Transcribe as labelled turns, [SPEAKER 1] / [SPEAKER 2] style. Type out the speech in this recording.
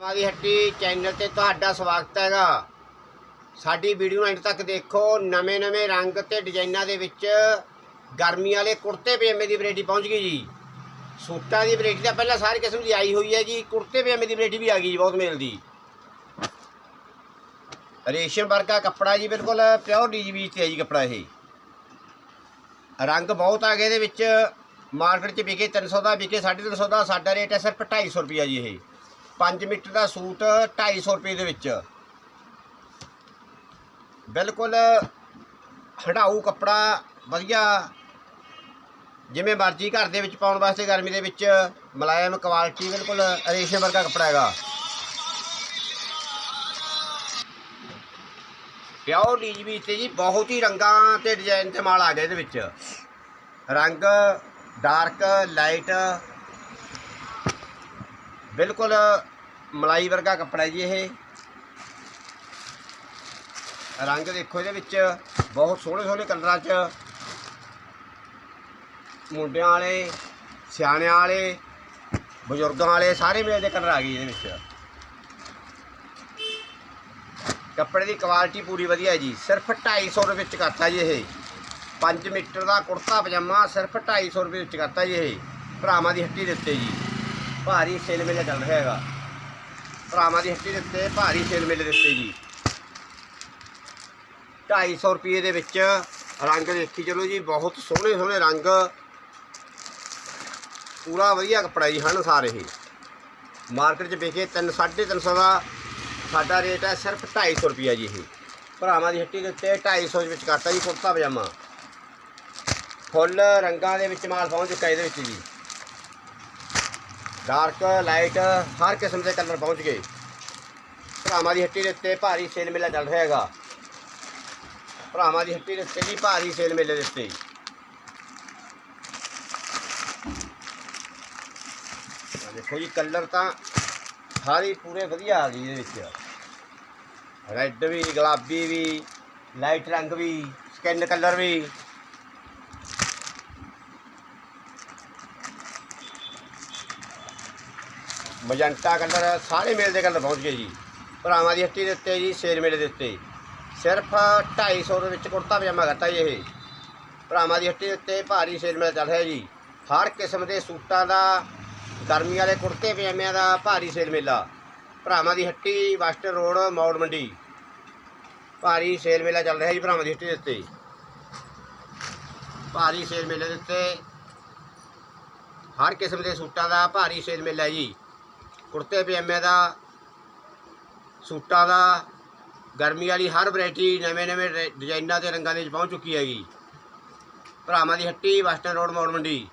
[SPEAKER 1] ਮਾਦੀ ਹੱਟੀ ਚੈਨਲ ਤੇ ਤੁਹਾਡਾ ਸਵਾਗਤ ਹੈਗਾ। ਸਾਡੀ ਵੀਡੀਓ ਨੂੰ ਅੰਤ ਤੱਕ ਦੇਖੋ। ਨਵੇਂ-ਨਵੇਂ ਰੰਗ ਤੇ ਡਿਜ਼ਾਈਨਾਂ ਦੇ ਵਿੱਚ ਗਰਮੀ ਵਾਲੇ ਕੁੜਤੇ ਪਜਾਮੇ ਦੀ ਵੈਰਾਈਟੀ ਪਹੁੰਚ ਗਈ ਜੀ। ਸੂਟਾਂ ਦੀ ਵੈਰਾਈਟੀ ਤਾਂ ਪਹਿਲਾਂ ਸਾਰੇ ਕਿਸਮ ਦੀ ਆਈ ਹੋਈ ਹੈ ਜੀ। ਕੁੜਤੇ ਪਜਾਮੇ ਦੀ ਵੈਰਾਈਟੀ ਵੀ ਆ ਗਈ ਜੀ ਬਹੁਤ ਮੇਲ ਦੀ। ਰੇਸ਼ਮ ਵਰਗਾ ਕੱਪੜਾ ਜੀ, ਬਿਲਕੁਲ ਪਿਓਰ ਡੀਜੀਬੀ ਤੇ ਹੈ ਜੀ ਕੱਪੜਾ ਇਹ। ਰੰਗ ਬਹੁਤ ਆ ਗਏ ਇਹਦੇ ਵਿੱਚ। ਮਾਰਕੀਟ 'ਚ ਵਿਕੇ 300 ਦਾ, ਵਿਕੇ 350 ਦਾ। ਸਾਡਾ ਰੇਟ ਹੈ ਸਿਰਫ 250 ਰੁਪਿਆ ਜੀ ਇਹ। 5 ਮੀਟਰ ਦਾ ਸੂਟ 250 ਰੁਪਏ ਦੇ ਵਿੱਚ। ਬਿਲਕੁਲ ਹਟਾਊ ਕੱਪੜਾ ਵਧੀਆ, ਜਿਵੇਂ ਮਰਜ਼ੀ ਘਰ ਦੇ ਵਿੱਚ ਪਾਉਣ ਵਾਸਤੇ ਗਰਮੀ ਦੇ ਵਿੱਚ ਮੁਲਾਇਮ ਕੁਆਲਿਟੀ ਬਿਲਕੁਲ ਰੇਸ਼ਮ ਵਰਗਾ ਕੱਪੜਾ ਹੈਗਾ। ਪਿਆਓ ਡੀਜੀਬੀ ਤੇ ਜੀ ਬਹੁਤ ਹੀ ਰੰਗਾਂ ਤੇ ਡਿਜ਼ਾਈਨ ਤੇ ਮਾਲ ਆ ਗਿਆ ਇਹਦੇ ਵਿੱਚ। ਰੰਗ ਡਾਰਕ ਲਾਈਟ ਬਿਲਕੁਲ ਮਲਾਈ ਵਰਗਾ ਕੱਪੜਾ ਜੀ ਇਹ। ਰੰਗ ਦੇਖੋ ਇਹਦੇ ਵਿੱਚ ਬਹੁਤ ਸੋਹਣੇ ਸੋਹਣੇ ਕਲਰਾਂ 'ਚ ਮੁੰਡਿਆਂ ਵਾਲੇ, ਸਿਆਣਿਆਂ ਵਾਲੇ, ਬਜ਼ੁਰਗਾਂ ਵਾਲੇ ਸਾਰੇ ਮੇਲ ਦੇ ਕਲਰ ਆ ਗਏ ਇਹਦੇ ਵਿੱਚ। ਕੱਪੜੇ ਦੀ ਕੁਆਲਿਟੀ ਪੂਰੀ ਵਧੀਆ ਹੈ ਜੀ। ਸਿਰਫ 250 ਰੁਪਏ ਵਿੱਚ ਕਰਤਾ ਜੀ ਇਹ। 5 ਮੀਟਰ ਦਾ ਕੁੜਤਾ, ਪਜਾਮਾ ਸਿਰਫ 250 ਰੁਪਏ ਵਿੱਚ ਕਰਤਾ ਜੀ ਇਹ। ਭਰਾਵਾਂ ਦੀ ਹੱਟੀ ਦੇ ਉੱਤੇ ਜੀ। ਭਾਰੀ ਸੇਲ ਮੇਲਾ ਚੱਲ ਰਿਹਾ ਹੈਗਾ। ਭਰਾਵਾਂ ਦੀ ਹੱਟੀ ਦੇ ਉੱਤੇ ਭਾਰੀ ਸੇਲ ਮੇਲੇ ਦੇ ਉੱਤੇ ਜੀ। 250 ਰੁਪਏ ਦੇ ਵਿੱਚ ਰੰਗ ਦੇਖੀ ਚਲੋ ਜੀ, ਬਹੁਤ ਸੋਹਣੇ ਸੋਹਣੇ ਰੰਗ। ਪੂਰਾ ਵਧੀਆ ਕੱਪੜਾ ਜੀ ਹਨ ਸਾਰੇ ਹੀ ਮਾਰਕੀਟ 'ਚ ਵਿਕੇ 3 350 ਦਾ ਸਾਡਾ ਰੇਟ ਹੈ ਸਿਰਫ 250 ਰੁਪਿਆ ਜੀ ਇਹ। ਭਰਾਵਾਂ ਦੀ ਹੱਟੀ ਦੇ ਉੱਤੇ 250 ਦੇ ਵਿੱਚ ਕਰਤਾ ਜੀ ਕੁੜਤਾ ਪਜਾਮਾ ਫੁੱਲ ਰੰਗਾਂ ਦੇ ਵਿੱਚ ਮਾਲ ਪਹੁੰਚ ਚੁੱਕਾ ਇਹਦੇ ਵਿੱਚ ਜੀ। ਡਾਰਕ ਲਾਈਟ ਹਰ ਕਿਸਮ ਦੇ ਕਲਰ ਪਹੁੰਚ ਗਏ। ਭਰਾਵਾਂ ਦੀ ਹੱਟੀ ਦੇ ਉੱਤੇ ਭਾਰੀ ਸੇਲ ਮੇਲਾ ਚੱਲ ਰਿਹਾ ਹੈਗਾ। ਭਰਾਵਾਂ ਦੀ ਹੱਟੀ ਦੇ ਉੱਤੇ ਵੀ ਭਾਰੀ ਸੇਲ ਮੇਲੇ ਦੇ ਉੱਤੇ। ਦੇਖੋ ਜੀ ਕਲਰ ਤਾਂ ਸਾਰੇ ਪੂਰੇ ਵਧੀਆ ਆ ਗਏ ਇਹਦੇ ਵਿੱਚ। ਰੈੱਡ ਵੀ, ਗੁਲਾਬੀ ਵੀ ਲਾਈਟ ਰੰਗ ਵੀ ਸਕਿਨ ਕਲਰ ਵੀ। ਮਜੰਟਾ ਕਲਰ ਸਾਰੇ ਮੇਲ ਦੇ ਕਲਰ ਪਹੁੰਚ ਗਏ ਜੀ। ਭਰਾਵਾਂ ਦੀ ਹੱਟੀ ਦੇ ਉੱਤੇ ਜੀ, ਸੇਲ ਮੇਲੇ ਦੇ ਉੱਤੇ। ਸਿਰਫ 250 ਦੇ ਵਿੱਚ ਕੁੜਤਾ ਪਜਾਮਾ ਕਰਤਾ ਜੀ ਇਹ। ਭਰਾਵਾਂ ਦੀ ਹੱਟੀ ਦੇ ਉੱਤੇ ਭਾਰੀ ਸੇਲ ਮੇਲਾ ਚੱਲ ਰਿਹਾ ਜੀ। ਹਰ ਕਿਸਮ ਦੇ ਸੂਟਾਂ ਦਾ, ਗਰਮੀ ਵਾਲੇ ਕੁੜਤੇ ਪਜਾਮਿਆਂ ਦਾ ਭਾਰੀ ਸੇਲ ਮੇਲਾ। ਭਰਾਵਾਂ ਦੀ ਹੱਟੀ ਵਸਟਰ ਰੋਡ, ਮੌੜ ਮੰਡੀ। ਭਾਰੀ ਸੇਲ ਮੇਲਾ ਚੱਲ ਰਿਹਾ ਜੀ ਭਰਾਵਾਂ ਦੀ ਹੱਟੀ ਦੇ ਉੱਤੇ। ਭਾਰੀ ਸੇਲ ਮੇਲੇ ਦੇ ਉੱਤੇ ਹਰ ਕਿਸਮ ਦੇ ਸੂਟਾਂ ਦਾ ਭਾਰੀ ਸੇਲ ਮੇਲਾ ਜੀ। ਕੁੜਤੇ ਪਜਾਮੇ ਦਾ, ਸੂਟਾਂ ਦਾ, ਗਰਮੀ ਵਾਲੀ ਹਰ ਵੈਰਾਈਟੀ ਨਵੇਂ ਨਵੇਂ ਡਿਜ਼ਾਈਨਾਂ ਤੇ ਰੰਗਾਂ ਦੇ ਵਿੱਚ ਪਹੁੰਚ ਚੁੱਕੀ ਹੈਗੀ। ਭਰਾਵਾਂ ਦੀ ਹੱਟੀ ਵਸਟਰਨ ਰੋਡ ਮੌੜ ਮੰਡੀ।